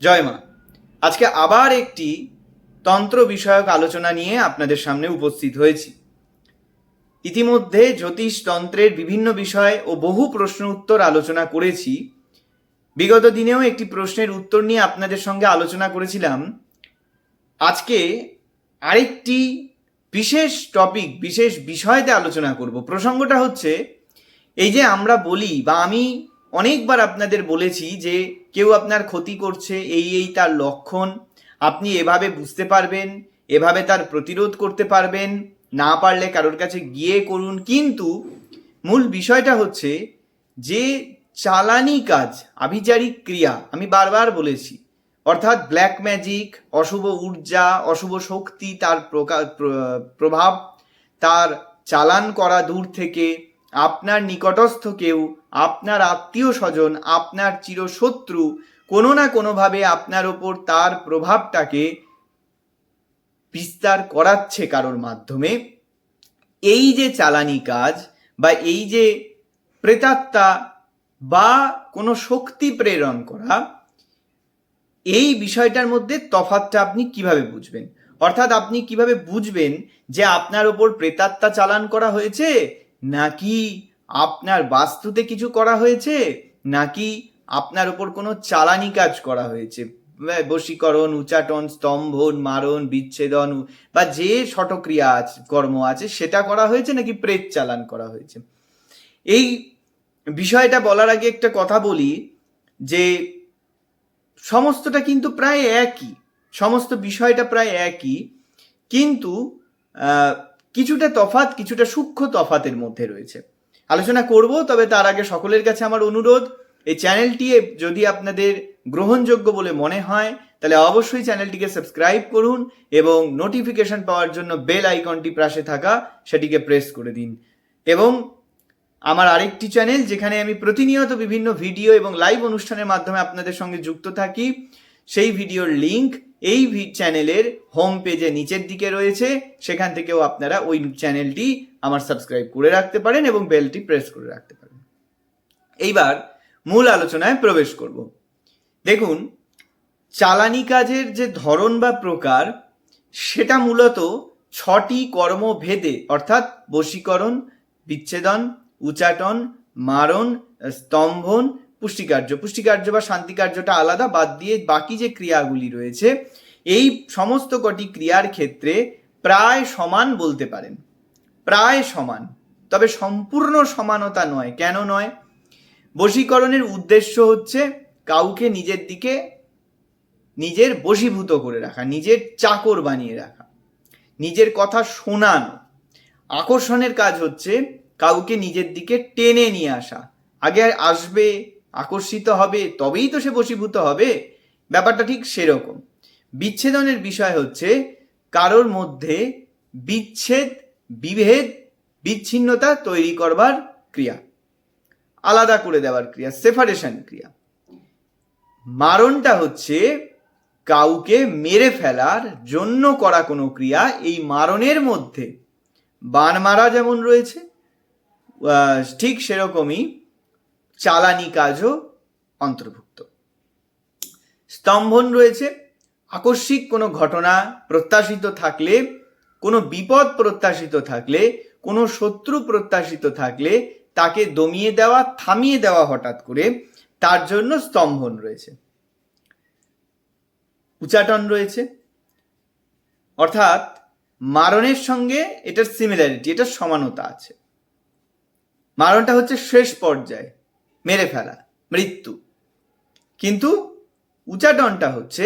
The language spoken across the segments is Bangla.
জয় মা। আজকে আবার একটি তন্ত্র বিষয়ক আলোচনা নিয়ে আপনাদের সামনে উপস্থিত হয়েছি। ইতিমধ্যে জ্যোতিষ তন্ত্রের বিভিন্ন বিষয় ও বহু প্রশ্ন উত্তর আলোচনা করেছি। বিগত দিনেও একটি প্রশ্নের উত্তর নিয়ে আপনাদের সঙ্গে আলোচনা করেছিলাম। আজকে আরেকটি বিশেষ টপিক বিশেষ বিষয়তে আলোচনা করব। প্রসঙ্গটা হচ্ছে, এই যে আমরা বলি বা আমি অনেকবার আপনাদের বলেছি যে কেউ আপনার ক্ষতি করছে, এই এই তার লক্ষণ, আপনি এভাবে বুঝতে পারবেন, এভাবে তার প্রতিরোধ করতে পারবেন, না পারলে কারোর কাছে গিয়ে করুন। কিন্তু মূল বিষয়টা হচ্ছে যে চালানি কাজ, আভিচারিক ক্রিয়া, আমি বারবার বলেছি, অর্থাৎ ব্ল্যাক ম্যাজিক অশুভ ঊর্জা, অশুভ শক্তি, তার প্রভাব, তার চালান করা দূর থেকে আপনার নিকটস্থ কেউ, আপনার আত্মীয় স্বজন, আপনার চিরশত্রু, কোনো না কোনোভাবে আপনার ওপর তার প্রভাবটাকে বিস্তার করাচ্ছে কারোর মাধ্যমে, এই যে চালানি কাজ বা এই যে প্রেতাত্মা বা কোনো শক্তি প্রেরণ করা, এই বিষয়টার মধ্যে তফাতটা আপনি কীভাবে বুঝবেন? অর্থাৎ আপনি কীভাবে বুঝবেন যে আপনার ওপর প্রেতাত্মা চালান করা হয়েছে নাকি আপনার বাস্তুতে কিছু করা হয়েছে? নাকি আপনার ওপর কোনো চালানি কাজ করা হয়েছে? বশীকরণ উচাটন স্তম্ভন, মারণ, বিচ্ছেদন, বা যে শটক্রিয়া আছে কর্ম আছে, সেটা করা হয়েছে নাকি প্রেত চালান করা হয়েছে? এই বিষয়টা বলার আগে একটা কথা বলি, যে সমস্তটা কিন্তু প্রায় একই, সমস্ত বিষয়টা প্রায় একই, কিন্তু কিছুটা তফাত কিছুটা সূক্ষ্ম তফাতের মধ্যে রয়েছে। আলোচনা করব, তবে তার আগে সকলের কাছে আমার অনুরোধ, এই চ্যানেলটি যদি আপনাদের গ্রহণযোগ্য বলে মনে হয়, তাহলে অবশ্যই চ্যানেলটিকে সাবস্ক্রাইব করুন এবং নোটিফিকেশন পাওয়ার জন্য বেল আইকনটি পাশে থাকা সেটিকে প্রেস করে দিন। এবং আমার আরেকটি চ্যানেল, যেখানে আমি প্রতিনিয়ত বিভিন্ন ভিডিও এবং লাইভ অনুষ্ঠানের মাধ্যমে আপনাদের সঙ্গে যুক্ত থাকি, সেই ভিডিওর লিংক এই চ্যানেলের হোম পেজে নিচের দিকে রয়েছে। সেখান থেকেও আপনারা ওই চ্যানেলটি আমার সাবস্ক্রাইব করে রাখতে পারেন এবং বেলটি প্রেস করে রাখতে পারেন। এইবার মূল আলোচনায় প্রবেশ করব। দেখুন, চালানি কাজের যে ধরন বা প্রকার, সেটা মূলত ছটি কর্মভেদে, অর্থাৎ বশীকরণ, বিচ্ছেদন, উচাটন, মারণ, স্তম্ভন পুষ্টিকার্য। পুষ্টিকার্য বা শান্তিকার্যটা আলাদা, বাদ দিয়ে বাকি যে ক্রিয়াগুলি রয়েছে, এই সমস্ত কটি ক্রিয়ার ক্ষেত্রে প্রায় সমান বলতে পারেন। প্রায় সমান। তবে সম্পূর্ণ সমানতা নয়। কেন নয়? বশীকরণের উদ্দেশ্য হচ্ছে কাউকে নিজের দিকে নিজের বশীভূত করে রাখা, নিজের চাকর বানিয়ে রাখা, নিজের কথা শোনানো। আকর্ষণের কাজ হচ্ছে কাউকে নিজের দিকে টেনে নিয়ে আসা। আগে আসবে আকর্ষিত হবে, তবেই তো সে বশীভূত হবে। ব্যাপারটা ঠিক সেরকম। বিচ্ছেদনের বিষয় হচ্ছে, কারোর মধ্যে বিচ্ছেদ, বিভেদ, বিচ্ছিন্নতা তৈরি করবার ক্রিয়া। আলাদা করে দেওয়ার ক্রিয়া, সেপারেশন ক্রিয়া। মারণটা হচ্ছে, কাউকে মেরে ফেলার জন্য করা কোনো ক্রিয়া, এই মারণের মধ্যে। বান মারা যেমন রয়েছে ঠিক সেরকমই চালানি কাজও অন্তর্ভুক্ত। স্তম্ভন রয়েছে। আকস্মিক কোনো ঘটনা প্রত্যাশিত থাকলে, কোনো বিপদ প্রত্যাশিত থাকলে, কোনো শত্রু প্রত্যাশিত থাকলে তাকে দমিয়ে দেওয়া, থামিয়ে দেওয়া হঠাৎ করে, তার জন্য স্তম্ভন রয়েছে। উচাটন রয়েছে। অর্থাৎ মারণের সঙ্গে এটার সিমিলারিটি এটার সমানতা আছে। মারণটা হচ্ছে শেষ পর্যায়ে। মেরে ফেলা, মৃত্যু। কিন্তু উচাটনটা হচ্ছে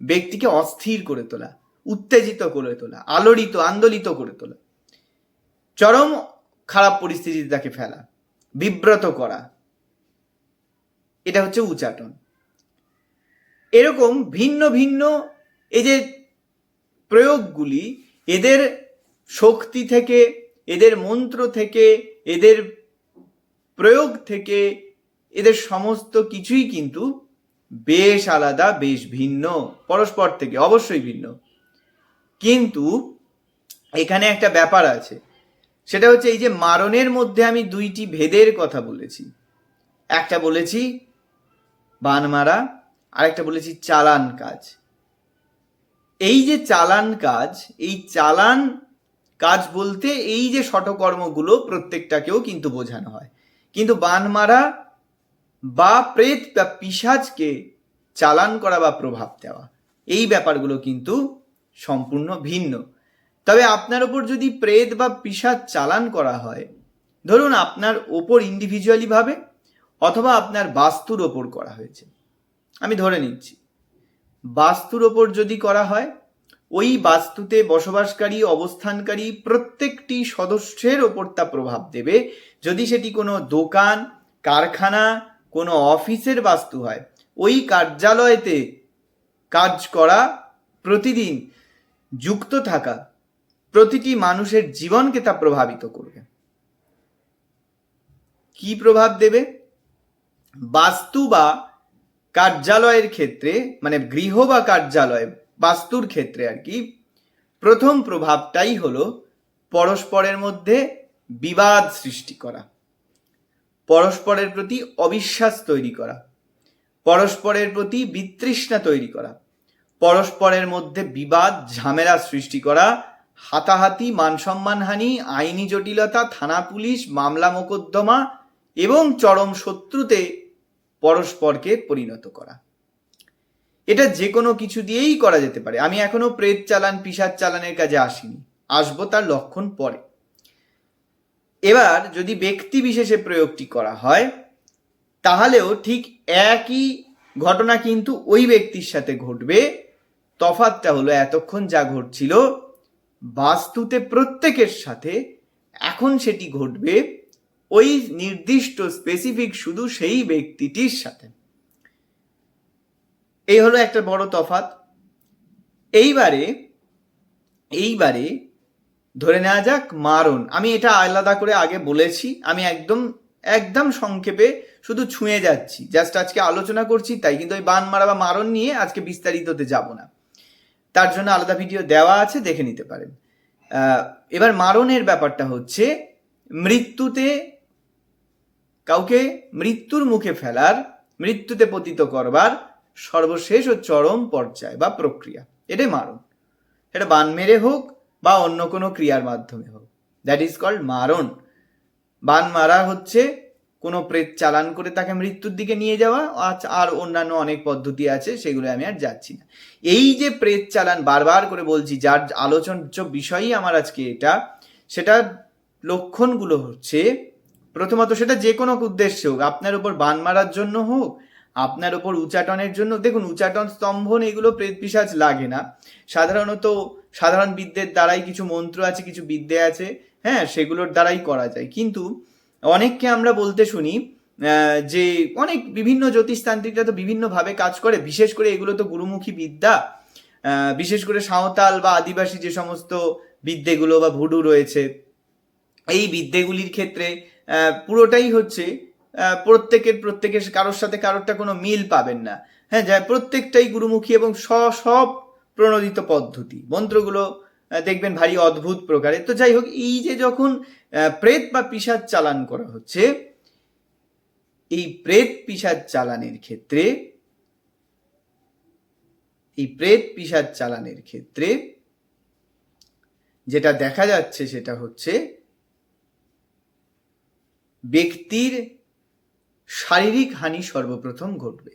ব্যক্তিকে অস্থির করে তোলা, উত্তেজিত করে তোলা, আলোড়িত, আন্দোলিত করে তোলা। চরম খারাপ পরিস্থিতিতে তাকে ফেলা, বিব্রত করা। এটা হচ্ছে উচাটন। এরকম ভিন্ন ভিন্ন এই যে প্রয়োগগুলি, এদের শক্তি থেকে, এদের মন্ত্র থেকে, এদের প্রয়োগ থেকে এদের সমস্ত কিছুই কিন্তু বেশ আলাদা, বেশ ভিন্ন, পরস্পর থেকে অবশ্যই ভিন্ন। কিন্তু এখানে একটা ব্যাপার আছে। সেটা হচ্ছে এই যে মারণের মধ্যে আমি দুইটি ভেদের কথা বলেছি। একটা বলেছি বান মারা, আরেকটা বলেছি চালান কাজ। এই যে চালান কাজ, এই চালান কাজ বলতে এই যে শটকর্মগুলো প্রত্যেকটাকেও কিন্তু বোঝানো হয়। কিন্তু বান মারা বা প্রেত বা পিসাজকে চালান করা বা প্রভাব দেওয়া। এই ব্যাপারগুলো কিন্তু সম্পূর্ণ ভিন্ন। তবে আপনার ওপর যদি প্রেত বা পিসাজ চালান করা হয়, ধরুন আপনার ওপর ইন্ডিভিজুয়ালি ভাবে অথবা আপনার বাস্তুর ওপর করা হয়েছে। আমি ধরে নিচ্ছি। বাস্তুর ওপর যদি করা হয় ওই বাস্তুতে বসবাসকারী, অবস্থানকারী প্রত্যেকটি সদস্যের ওপর তা প্রভাব দেবে। যদি সেটি কোনো দোকান, কারখানা, কোনো অফিসের বাস্তু হয়, ওই কার্যালয়তে কাজ করা, প্রতিদিন যুক্ত থাকা প্রতিটি মানুষের জীবনকে তা প্রভাবিত করবে। কি প্রভাব দেবে? বাস্তু বা কার্যালয়ের ক্ষেত্রে মানে গৃহ বা কার্যালয় বাস্তুর ক্ষেত্রে আর কি, প্রথম প্রভাবটাই হলো পরস্পরের মধ্যে বিবাদ সৃষ্টি করা, পরস্পরের প্রতি অবিশ্বাস তৈরি করা, পরস্পরের প্রতি বিতৃষ্ণা তৈরি করা, পরস্পরের মধ্যে বিবাদ, ঝামেলা সৃষ্টি করা, হাতাহাতি, মানসম্মানহানি, আইনি জটিলতা, থানা পুলিশ, মামলা মোকদ্দমা এবং চরম শত্রুতে পরস্পরকে পরিণত করা। এটা যে কোনো কিছু দিয়েই করা যেতে পারে। আমি এখনও প্রেত চালান পিসার চালানের কাজে আসিনি। আসব তার লক্ষণ পরে। এবার যদি ব্যক্তি বিশেষে প্রয়োগটি করা হয়, তাহলেও ঠিক একই ঘটনা কিন্তু ওই ব্যক্তির সাথে ঘটবে। তফাতটা হলো এতক্ষণ যা ঘটছিল, বাস্তুতে প্রত্যেকের সাথে এখন সেটি ঘটবে, ওই নির্দিষ্ট স্পেসিফিক শুধু সেই ব্যক্তিটির সাথে। এই হলো একটা বড় তফাত এইবারে এইবারে ধরে নেওয়া যাক মারণ। আমি এটা আলাদা করে আগে বলেছি। আমি একদম একদম সংক্ষেপে শুধু ছুঁয়ে যাচ্ছি। জাস্ট আজকে আলোচনা করছি, তাই কিন্তু ওই বান মারা বা মারণ নিয়ে আজকে বিস্তারিততে যাব না। তার জন্য আলাদা ভিডিও দেওয়া আছে, দেখে নিতে পারেন। এবার মারণের ব্যাপারটা হচ্ছে, মৃত্যুতে কাউকে মৃত্যুর মুখে ফেলার, মৃত্যুতে পতিত করবার সর্বশেষ ও চরম পর্যায় বা প্রক্রিয়া। এটাই মারণ। এটা বান মেরে হোক বা অন্য কোনো ক্রিয়ার মাধ্যমে হোক। দ্যাট ইজ কল্ড মারণ। বান মারা হচ্ছে কোনো প্রেত চালান করে তাকে মৃত্যুর দিকে নিয়ে যাওয়া আর অন্যান্য অনেক পদ্ধতি আছে, সেগুলো আমি আর যাচ্ছি না। এই যে প্রেত চালান, বারবার করে বলছি, যার আলোচনার বিষয়ই আমার আজকে এটা, সেটা লক্ষণগুলো হচ্ছে, প্রথমত সেটা যে কোনো উদ্দেশ্যে হোক, আপনার উপর বান মারার জন্য হোক আপনার ওপর উচাটনের জন্য, দেখুন উচাটন স্তম্ভন এগুলো প্রেত পিসাজ লাগে না। সাধারণত সাধারণ বিদ্যের দ্বারাই কিছু মন্ত্র আছে, কিছু বিদ্যে আছে হ্যাঁ সেগুলোর দ্বারাই করা যায়। কিন্তু অনেককে আমরা বলতে শুনি যে অনেক বিভিন্ন জ্যোতিষতান্ত্রিকরা তো বিভিন্নভাবে কাজ করে, বিশেষ করে এগুলো তো গুরুমুখী বিদ্যা। বিশেষ করে সাঁওতাল বা আদিবাসী যে সমস্ত বিদ্যেগুলো বা ভুডু রয়েছে, এই বিদ্যেগুলির ক্ষেত্রে পুরোটাই হচ্ছে প্রত্যেকের প্রত্যেকের কারোর সাথে কারোরটা কোনো মিল পাবেন না। হ্যাঁ যা প্রত্যেকটাই গুরুমুখী এবং সব প্রণোদিত পদ্ধতি। মন্ত্রগুলো দেখবেন ভারী অদ্ভুত প্রকারের তো যাই হোক, এই যে যখন প্রেত বা পিসাদ চালান করা হচ্ছে, এই প্রেত পিসাদ চালানের ক্ষেত্রে, এই প্রেত পিসাদ চালানের ক্ষেত্রে যেটা দেখা যাচ্ছে সেটা হচ্ছে, ব্যক্তির শারীরিক হানি সর্বপ্রথম ঘটবে।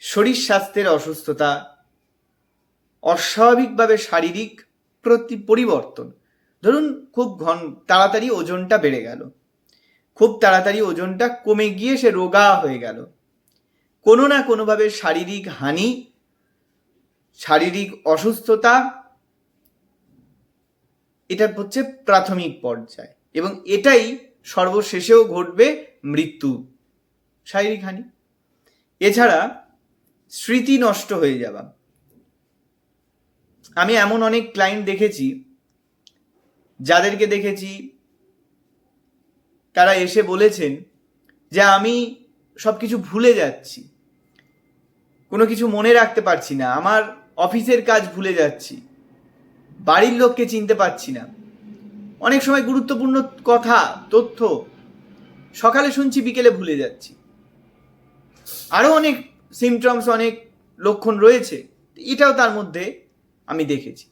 শরীর স্বাস্থ্যের অসুস্থতা, অস্বাভাবিকভাবে শারীরিক প্রতি পরিবর্তন। ধরুন, খুব ঘন, তাড়াতাড়ি ওজনটা বেড়ে গেল। খুব তাড়াতাড়ি ওজনটা কমে গিয়ে সে রোগা হয়ে গেল। কোনো না কোনোভাবে শারীরিক হানি, শারীরিক অসুস্থতা এটা হচ্ছে প্রাথমিক পর্যায়। এবং এটাই সর্বশেষেও ঘটবে মৃত্যু। শারীরিক হানি এছাড়া স্মৃতি নষ্ট হয়ে যাওয়া। আমি এমন অনেক ক্লায়েন্ট দেখেছি, যাদেরকে দেখেছি, তারা এসে বলেছেন যে আমি সব কিছু ভুলে যাচ্ছি। কোনো কিছু মনে রাখতে পারছি না, আমার অফিসের কাজ ভুলে যাচ্ছি, বাড়ির লোককে চিনতে পারছি না। অনেক সময় গুরুত্বপূর্ণ কথা, তথ্য সকালে শুনছি, বিকেলে ভুলে যাচ্ছি। আরও অনেক সিমটমস অনেক লক্ষণ রয়েছে, এটাও তার মধ্যে আমি দেখেছি।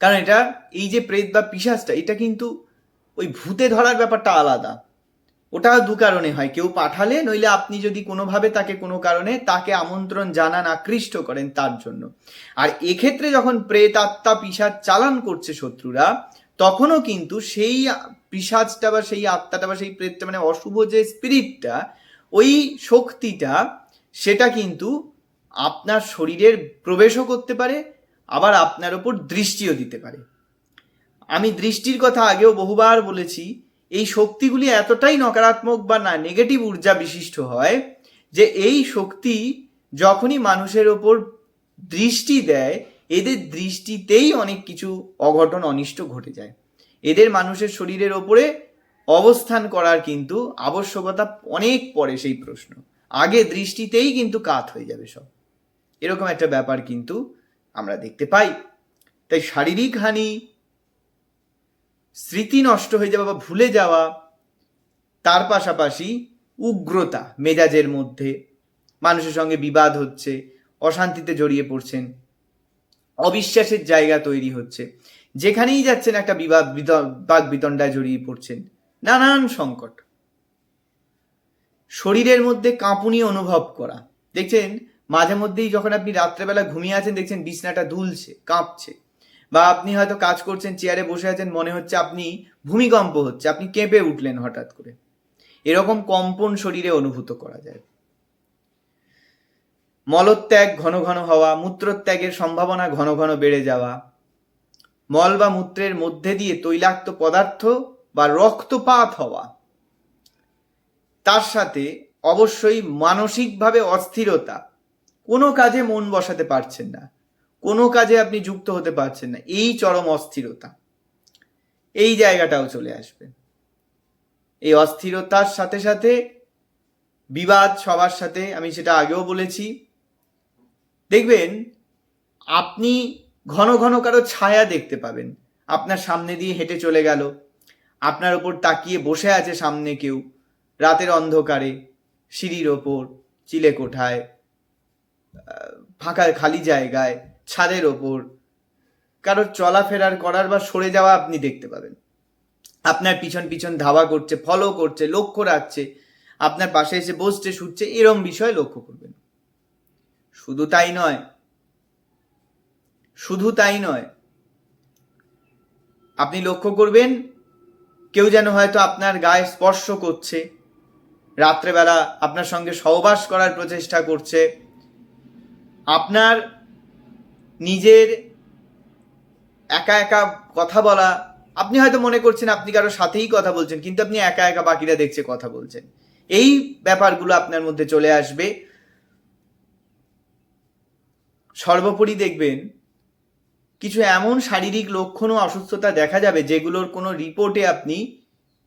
কারণ এটা, এই যে প্রেত বা পিসাসটা এটা কিন্তু ওই ভূতে ধরার ব্যাপারটা আলাদা। ওটা দু কারণে হয়, কেউ পাঠালে, নইলে আপনি যদি কোনোভাবে তাকে কোনো কারণে তাকে আমন্ত্রণ জানান, আকৃষ্ট করেন তার জন্য। আর এক্ষেত্রে যখন প্রেত, আত্মা পিসাজ চালান করছে শত্রুরা, তখনও কিন্তু সেই পিসাজটা বা সেই আত্মাটা বা সেই প্রেতটা মানে অশুভ যে স্পিরিটটা ওই শক্তিটা, সেটা কিন্তু আপনার শরীরের প্রবেশও করতে পারে, আবার আপনার ওপর দৃষ্টিও দিতে পারে। আমি দৃষ্টির কথা আগেও বহুবার বলেছি, এই শক্তিগুলি এতটাই নকারাত্মক বা না নেগেটিভ ঊর্জা বিশিষ্ট হয়, যে এই শক্তি যখনই মানুষের ওপর দৃষ্টি দেয়, এদের দৃষ্টিতেই অনেক কিছু অঘটন, অনিষ্ট ঘটে যায়। এদের মানুষের শরীরের ওপরে অবস্থান করার কিন্তু আবশ্যকতা অনেক পরে সেই প্রশ্ন। আগে দৃষ্টিতেই কিন্তু কাত হয়ে যাবে সব। এরকম একটা ব্যাপার কিন্তু আমরা দেখতে পাই। তাই শারীরিক হানি, স্মৃতি নষ্ট হয়ে যাওয়া বা ভুলে যাওয়া, তার পাশাপাশি উগ্রতা, মেজাজের মধ্যে মানুষের সঙ্গে বিবাদ হচ্ছে, অশান্তিতে জড়িয়ে পড়ছেন, অবিশ্বাসের জায়গা তৈরি হচ্ছে। যেখানেই যাচ্ছেন একটা বিবাদ, বাদ বিতণ্ডায় জড়িয়ে পড়ছেন, নানান সংকট। শরীরের মধ্যে কাঁপুনি অনুভব করা। দেখছেন, মাঝে মধ্যেই যখন আপনি রাত্রেবেলা ঘুমিয়ে আছেন, দেখছেন বিছনাটা দুলছে, কাঁপছে। বা আপনি হয়তো কাজ করছেন, চেয়ারে বসে আছেন, মনে হচ্ছে আপনি ভূমিকম্প হচ্ছে, আপনি কেঁপে উঠলেন হঠাৎ করে। এরকম কম্পন শরীরে অনুভূত করা যায়। মলত্যাগ ঘন ঘন হওয়া, মূত্রত্যাগের সম্ভাবনা ঘন ঘন বেড়ে যাওয়া মল বা মূত্রের মধ্যে দিয়ে তৈলাক্ত পদার্থ বা রক্তপাত হওয়া। তার সাথে অবশ্যই মানসিকভাবে অস্থিরতা। কোনো কাজে মন বসাতে পারছেন না। কোনো কাজে আপনি যুক্ত হতে পারছেন না। এই চরম অস্থিরতা। এই জায়গাটাও চলে আসবে। এই অস্থিরতার সাথে সাথে বিবাদ সবার সাথে, আমি সেটা আগেও বলেছি। দেখবেন, আপনি ঘন ঘন কারও ছায়া দেখতে পাবেন। আপনার সামনে দিয়ে হেঁটে চলে গেল। আপনার ওপর তাকিয়ে বসে আছে সামনে কেউ। রাতের অন্ধকারে, সিঁড়ির ওপর, চিলে কোঠায় ফাঁকা খালি জায়গায়, ছাদের ওপর। কারোর চলাফেরার করার বা সরে যাওয়া আপনি দেখতে পাবেন। আপনার পিছন পিছন ধাওয়া করছে ফলো করছে, লক্ষ্য রাখছে। আপনার পাশে এসে বসছে, শুচ্ছে, এরম বিষয় লক্ষ্য করবেন। শুধু তাই নয় শুধু তাই নয়, আপনি লক্ষ্য করবেন, কেউ যেন হয়তো আপনার গায়ে স্পর্শ করছে, রাত্রেবেলা আপনার সঙ্গে সহবাস করার প্রচেষ্টা করছে, আপনার নিজের একা একা কথা বলা, আপনি হয়তো মনে করছেন আপনি কারোর সাথেই কথা বলছেন, কিন্তু আপনি একা একা বাকিরা দেখছে কথা বলছেন। এই ব্যাপারগুলো আপনার মধ্যে চলে আসবে। সর্বোপরি দেখবেন কিছু এমন শারীরিক লক্ষণ ও অসুস্থতা দেখা যাবে যেগুলোর কোনো রিপোর্টে আপনি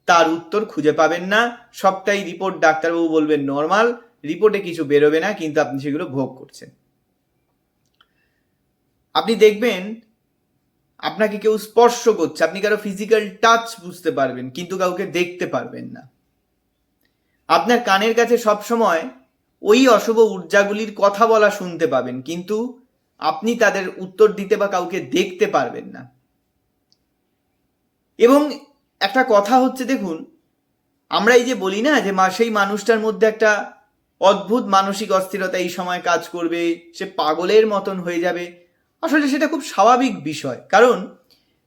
তার উত্তর খুঁজে পাবেন না। সবটাই রিপোর্ট ডাক্তারবাবু বলবেন নর্মাল, রিপোর্টে কিছু বেরোবে না, কিন্তু আপনি সেগুলো ভোগ করছেন। আপনি দেখবেন আপনাকে কেউ স্পর্শ করছে, আপনি কারও ফিজিক্যাল টাচ বুঝতে পারবেন, কিন্তু কাউকে দেখতে পারবেন না। আপনার কানের কাছে সবসময় ওই অশুভ ঊর্জাগুলির কথা বলা শুনতে পাবেন, কিন্তু আপনি তাদের উত্তর দিতে বা কাউকে দেখতে পারবেন না। এবং একটা কথা হচ্ছে, দেখুন, আমরা এই যে বলি না যে মা, সেই মানুষটার মধ্যে একটা অদ্ভুত মানসিক অস্থিরতা এই সময় কাজ করবে, সে পাগলের মতন হয়ে যাবে। আসলে সেটা খুব স্বাভাবিক বিষয়। কারণ,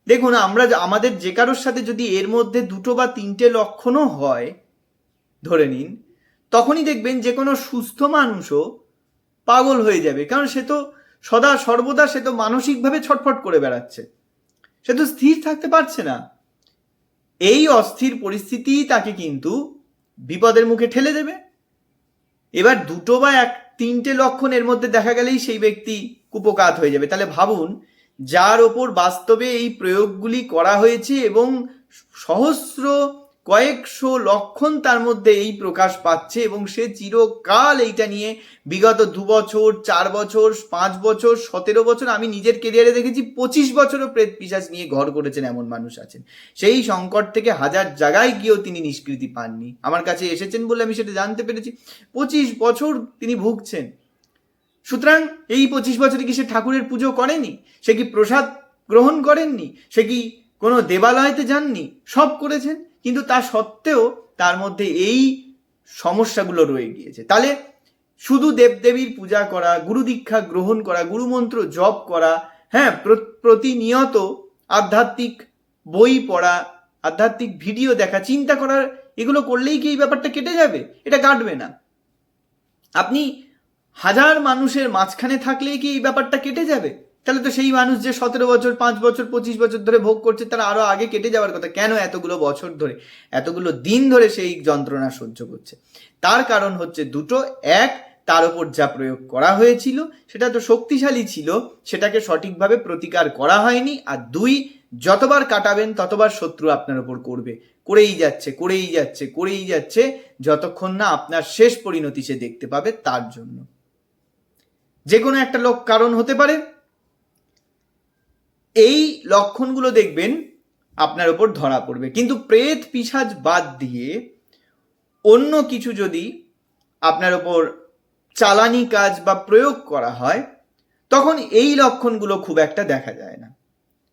দেখুন, আমরা আমাদের যে কারোর সাথে যদি এর মধ্যে দুটো বা তিনটে লক্ষণও হয়, ধরে নিন, তখনই দেখবেন যে কোনো সুস্থ মানুষও পাগল হয়ে যাবে। কারণ সে তো সদা সর্বদা সে তো মানসিকভাবে ছটফট করে বেড়াচ্ছে। সে তো স্থির থাকতে পারছে না। এই অস্থির পরিস্থিতি তাকে কিন্তু বিপদের মুখে ঠেলে দেবে। এবার দুটো বা এক, তিনটে লক্ষণ এর মধ্যে দেখা গেলেই সেই ব্যক্তি কুপকাত হয়ে যাবে। তাহলে ভাবুন, যার ওপর বাস্তবে এই প্রয়োগগুলি করা হয়েছে এবং সহস্র কয়েকশো লক্ষণ তার মধ্যে এই প্রকাশ পাচ্ছে এবং সে চিরকাল এইটা নিয়ে বিগত দু বছর, চার বছর, পাঁচ বছর, সতেরো বছর, আমি নিজের কেরিয়ারে দেখেছি, পঁচিশ বছরও প্রেত পিসাজ নিয়ে ঘর করেছেন এমন মানুষ আছেন। সেই সংকট থেকে হাজার জায়গায় গিয়েও তিনি নিষ্কৃতি পাননি। আমার কাছে এসেছেন বলে আমি সেটা জানতে পেরেছি। পঁচিশ বছর তিনি ভুগছেন। সুতরাং এই পঁচিশ বছরে কি সে ঠাকুরের পুজো করেনি? সে কি প্রসাদ গ্রহণ করেননি? সে কি কোনো দেবালয়তে যাননি? সব করেছেন? কিন্তু তা সত্ত্বেও তার মধ্যে এই সমস্যাগুলো রয়ে গিয়েছে। তাহলে শুধু দেবদেবীর পূজা করা, গুরু দীক্ষা গ্রহণ করা গুরুমন্ত্র জপ করা হ্যাঁ প্র- প্রতিনিয়ত আধ্যাত্মিক বই পড়া, আধ্যাত্মিক ভিডিও দেখা, চিন্তা করার, এগুলো করলেই কি এই ব্যাপারটা কেটে যাবে? এটা কাটবে না। আপনি হাজার মানুষের মাঝখানে থাকলেই কি এই ব্যাপারটা কেটে যাবে? তাহলে তো সেই মানুষ যে সতেরো বছর, পাঁচ বছর, পঁচিশ বছর ধরে ভোগ করছে, তারা আরও আগে কেটে যাওয়ার কথা। কেন এতগুলো বছর ধরে, এতগুলো দিন ধরে সেই যন্ত্রণা সহ্য করছে? তার কারণ হচ্ছে দুটো। এক, তার উপর যা প্রয়োগ করা হয়েছিল, সেটা তো শক্তিশালী ছিল, সেটাকে সঠিকভাবে প্রতিকার করা হয়নি। আর দুই, যতবার কাটাবেন, ততবার শত্রু আপনার উপর করবে। করেই যাচ্ছে করেই যাচ্ছে করেই যাচ্ছে, যতক্ষণ না আপনার শেষ পরিণতি সে দেখতে পাবে তার জন্য। যে কোনো একটা লোক কারণ হতে পারে এই লক্ষণগুলো দেখবেন আপনার উপর ধরা পড়বে। কিন্তু প্রেত পিসাজ বাদ দিয়ে অন্য কিছু যদি আপনার উপর চালানি কাজ বা প্রয়োগ করা হয়, তখন এই লক্ষণগুলো খুব একটা দেখা যায় না।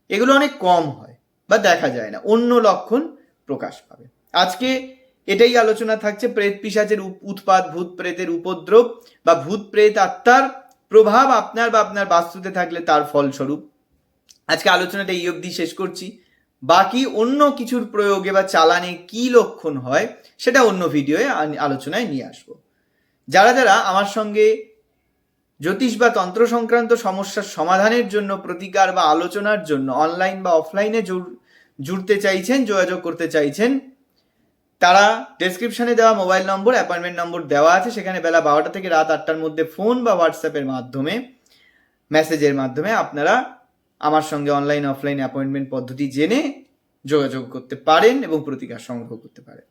এগুলো অনেক কম হয় বা দেখা যায় না, অন্য লক্ষণ প্রকাশ পাবে। আজকে এটাই আলোচনা থাকছে, প্রেত পিসাচের উৎপাত, ভূত প্রেতের উপদ্রব বা ভূত প্রেত আত্মার প্রভাব আপনার বা আপনার বাস্তুতে থাকলে তার ফলস্বরূপ। আজকে আলোচনাটা এই অবধি শেষ করছি। বাকি অন্য কিছুর প্রয়োগে বা চালানে কি লক্ষণ হয়, সেটা অন্য ভিডিওয়ে আলোচনায় নিয়ে আসব। যারা যারা আমার সঙ্গে জ্যোতিষ বা তন্ত্র সংক্রান্ত সমস্যার সমাধানের জন্য প্রতিকার বা আলোচনার জন্য অনলাইন বা অফলাইনে জুড়- জুড়তে চাইছেন, যোগাযোগ করতে চাইছেন, তারা ডেসক্রিপশনে দেওয়া মোবাইল নম্বর, অ্যাপয়েন্টমেন্ট নম্বর দেওয়া আছে। সেখানে বেলা বারোটা থেকে রাত আটটার মধ্যে ফোন বা হোয়াটসঅ্যাপের মাধ্যমে, মেসেজের মাধ্যমে আপনারা আমার সঙ্গে অনলাইন অফলাইন অ্যাপয়েন্টমেন্ট পদ্ধতি জেনে যোগাযোগ করতে পারেন এবং প্রতিকার সংগ্রহ করতে পারেন।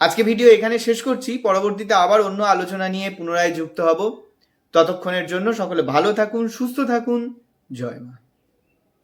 আজকে ভিডিও এখানে শেষ করছি। পরবর্তীতে আবার অন্য আলোচনা নিয়ে পুনরায় যুক্ত হব। ততক্ষণের জন্য সকলে ভালো থাকুন, সুস্থ থাকুন। জয় মা।